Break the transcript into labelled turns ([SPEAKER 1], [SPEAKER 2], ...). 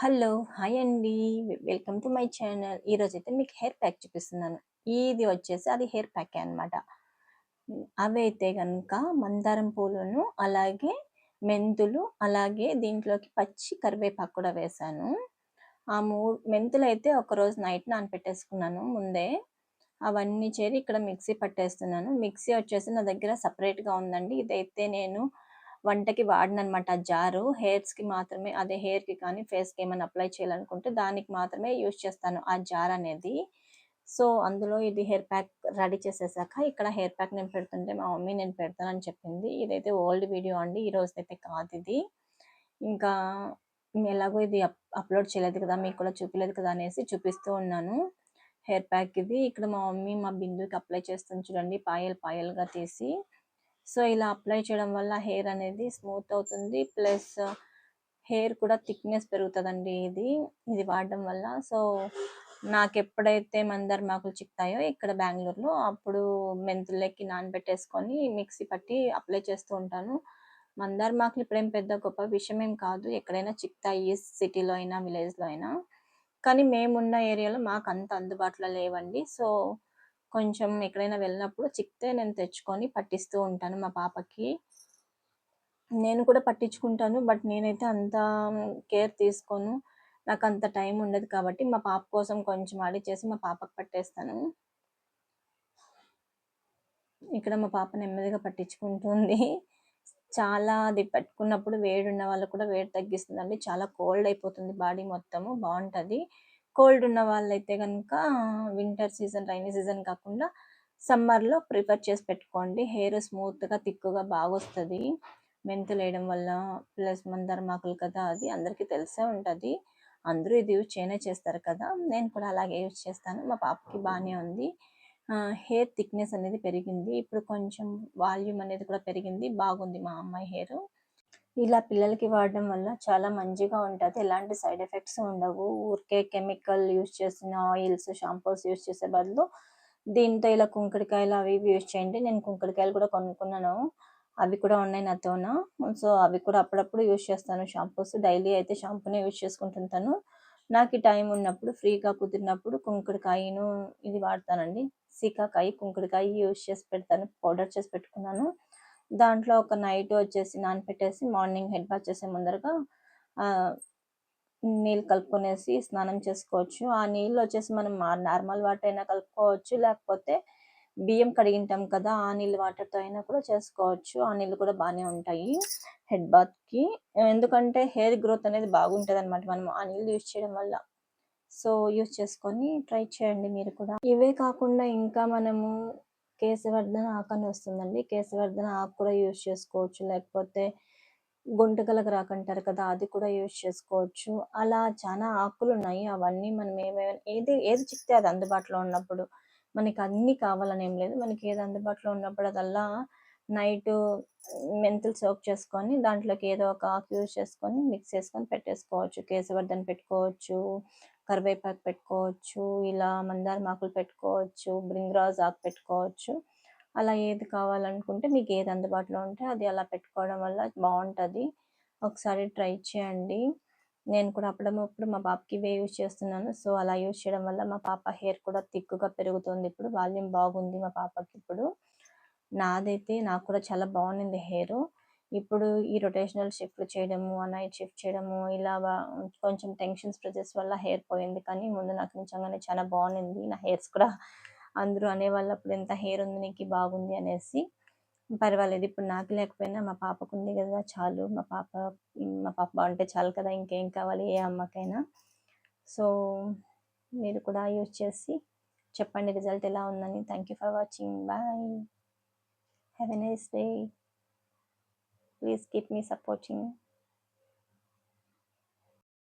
[SPEAKER 1] Hello hi అండి. Welcome to my channel. ఈరోజు అయితే మీకు హెయిర్ ప్యాక్ చూపిస్తున్నాను. ఇది వచ్చేసి అది హెయిర్ ప్యాక్ అనమాట అవి అయితే కనుక మందారం పూలను అలాగే మెంతులు అలాగే దీంట్లోకి పచ్చి కరివేపాకు కూడా వేశాను. ఆ మూడు మెంతులు అయితే ఒకరోజు నైట్ నానపెట్టేసుకున్నాను ముందే. అవన్నీ చేరి ఇక్కడ మిక్సీ పట్టేస్తున్నాను. మిక్సీ వచ్చేసి నా దగ్గర సపరేట్గా ఉందండి. ఇదైతే నేను వంటకి వాడిననమాట. జారు హెయిర్స్కి మాత్రమే అదే హెయిర్కి కానీ ఫేస్కి ఏమైనా అప్లై చేయాలనుకుంటే దానికి మాత్రమే యూజ్ చేస్తాను ఆ జార్ అనేది. సో అందులో ఇది హెయిర్ ప్యాక్ రెడీ చేసేసాక ఇక్కడ హెయిర్ ప్యాక్ నేను పెడుతుంటే మా మమ్మీ నేను పెడతానని చెప్పింది. ఇదైతే ఓల్డ్ వీడియో అండి ఈ రోజు అయితే కాదు ఇది. ఇంకా ఎలాగో ఇది అప్లోడ్ చేయలేదు కదా మీకు కూడా చూపించలేదు కదా అనేసి చూపిస్తూ ఉన్నాను. హెయిర్ ప్యాక్ ఇది. ఇక్కడ మా మమ్మీ మా బిందుకి అప్లై చేస్తుంది చూడండి పాయల్ పాయల్గా తీసి. సో ఇలా అప్లై చేయడం వల్ల హెయిర్ అనేది స్మూత్ అవుతుంది. ప్లస్ హెయిర్ కూడా థిక్నెస్ పెరుగుతుందండి ఇది. ఇది వాడడం వల్ల. సో నాకు ఎప్పుడైతే మందార మాకులు చిక్తాయో ఇక్కడ బెంగళూరులో అప్పుడు మెంతులకి నానబెట్టేసుకొని మిక్సీ పట్టి అప్లై చేస్తూ ఉంటాను. మందార మాకులు ఇప్పుడేం పెద్ద గొప్ప విషయం ఏం కాదు. ఎక్కడైనా చిక్తాయి సిటీలో అయినా విలేజ్లో అయినా. కానీ మేమున్న ఏరియాలో మాకు అంత అందుబాటులో లేవండి. సో కొంచెం ఎక్కడైనా వెళ్ళినప్పుడు చిక్తే నేను తెచ్చుకొని పట్టిస్తూ ఉంటాను మా పాపకి. నేను కూడా పట్టించుకుంటాను బట్ నేనైతే అంత కేర్ తీసుకోను. నాకు అంత టైం ఉండదు కాబట్టి మా పాప కోసం కొంచెం ఆడి చేసి మా పాపకు పట్టేస్తాను. ఇక్కడ మా పాప నెమ్మదిగా పట్టించుకుంటుంది. చాలా అది పెట్టుకున్నప్పుడు వేడి ఉన్న వాళ్ళు కూడా వేడి తగ్గిస్తుందండి. చాలా కోల్డ్ అయిపోతుంది బాడీ మొత్తము. బాగుంటుంది. కోల్డ్ ఉన్న వాళ్ళైతే కనుక వింటర్ సీజన్ రైనీ సీజన్ కాకుండా సమ్మర్లో ప్రిఫర్ చేసి పెట్టుకోండి. హెయిర్ స్మూత్గా తిక్కుగా బాగా వస్తుంది మెంతులు వేయడం వల్ల ప్లస్ మందార మాకులు కదా అది అందరికీ తెలిసే ఉంటుంది. అందరూ ఇది యూజ్ చేయనే చేస్తారు కదా. నేను కూడా అలాగే యూజ్ చేస్తాను. మా పాపకి బాగానే ఉంది. హెయిర్ థిక్నెస్ అనేది పెరిగింది. ఇప్పుడు కొంచెం వాల్యూమ్ అనేది కూడా పెరిగింది. బాగుంది మా అమ్మాయి హెయిర్. ఇలా పిల్లలకి వాడడం వల్ల చాలా మంచిగా ఉంటుంది. ఎలాంటి సైడ్ ఎఫెక్ట్స్ ఉండవు. ఊరికే కెమికల్ యూస్ చేసిన ఆయిల్స్ షాంపూస్ యూస్ చేసే బదులు దీంతో ఇలా కుంకుడుకాయలు అవి ఇవి యూస్ చేయండి. నేను కుంకుడుకాయలు కూడా కొనుక్కున్నాను. అవి కూడా ఉన్నాయి నాతోన సో అవి కూడా అప్పుడప్పుడు యూస్ చేస్తాను. షాంపూస్ డైలీ అయితే షాంపూనే యూస్ చేసుకుంటుంటాను. నాకు టైం ఉన్నప్పుడు ఫ్రీగా కుదిరినప్పుడు కుంకుడుకాయను ఇది వాడతానండి. సీకాకాయ కుంకుడుకాయ యూస్ చేసి పెడతాను. పౌడర్ చేసి పెట్టుకున్నాను. దాంట్లో ఒక నైట్ వచ్చేసి నానపెట్టేసి మార్నింగ్ హెడ్ బాత్ చేసే ముందరగా నీళ్ళు కలుపుకొనేసి స్నానం చేసుకోవచ్చు. ఆ నీళ్ళు వచ్చేసి మనం నార్మల్ వాటర్ అయినా కలుపుకోవచ్చు లేకపోతే బియ్యం కడిగింటాం కదా ఆ నీళ్ళు వాటర్తో అయినా కూడా చేసుకోవచ్చు. ఆ నీళ్ళు కూడా బాగానే ఉంటాయి హెడ్ బాత్కి ఎందుకంటే హెయిర్ గ్రోత్ అనేది బాగుంటుంది అనమాట మనం ఆ నీళ్ళు యూజ్ చేయడం వల్ల. సో యూజ్ చేసుకొని ట్రై చేయండి మీరు కూడా. ఇవే కాకుండా ఇంకా మనము కేశవర్ధన ఆకు అని వస్తుందండి. కేశవర్ధన ఆకు కూడా యూజ్ చేసుకోవచ్చు. లేకపోతే గుంటకలకు రాకంటారు కదా అది కూడా యూజ్ చేసుకోవచ్చు. అలా చాలా ఆకులు ఉన్నాయి. అవన్నీ మనం ఏమేమి ఏది ఏది చిక్తే అది అందుబాటులో ఉన్నప్పుడు మనకి అన్ని కావాలని ఏం లేదు. మనకి ఏది అందుబాటులో ఉన్నప్పుడు అదల్లా నైట్ మెంతులు సోక్ చేసుకొని దాంట్లోకి ఏదో ఒక ఆకు యూజ్ చేసుకొని మిక్స్ చేసుకొని పెట్టేసుకోవచ్చు. కేసవర్ధన్ పెట్టుకోవచ్చు కరివేపాకు పెట్టుకోవచ్చు ఇలా మందార మాకులు పెట్టుకోవచ్చు బ్రింగ్రాజ్ ఆకు పెట్టుకోవచ్చు. అలా ఏది కావాలనుకుంటే మీకు ఏది అందుబాటులో ఉంటే అది అలా పెట్టుకోవడం వల్ల బాగుంటుంది. ఒకసారి ట్రై చేయండి. నేను కూడా అప్పుడప్పుడు మా పాపకి ఇవే యూజ్ చేస్తున్నాను. సో అలా యూజ్ చేయడం వల్ల మా పాప హెయిర్ కూడా థిక్గా పెరుగుతుంది. ఇప్పుడు వాల్యూమ్ బాగుంది మా పాపకి ఇప్పుడు. నాదైతే నాకు కూడా చాలా బాగుంది హెయిర్. ఇప్పుడు ఈ రొటేషనల్ షిఫ్ట్ చేయడము నైట్ షిఫ్ట్ చేయడము ఇలా కొంచెం టెన్షన్స్ ప్రెజర్స్ వల్ల హెయిర్ పోయింది. కానీ ముందు నాకు నిజంగానే చాలా బాగుంది నా హెయిర్స్ కూడా అందరూ అనేవాళ్ళు అప్పుడు ఎంత హెయిర్ ఉంది నీకు బాగుంది అనేసి. పర్వాలేదు. ఇప్పుడు నాకు లేకపోయినా మా పాపకు ఉంది కదా చాలు. మా పాప మా పాప బాగుంటే చాలు కదా. ఇంకేం కావాలి ఏ అమ్మకైనా. సో మీరు కూడా యూజ్ చేసి చెప్పండి. రిజల్ట్ ఎలా ఉందని. Thank you for watching. Bye. Have a nice day. Please keep me supporting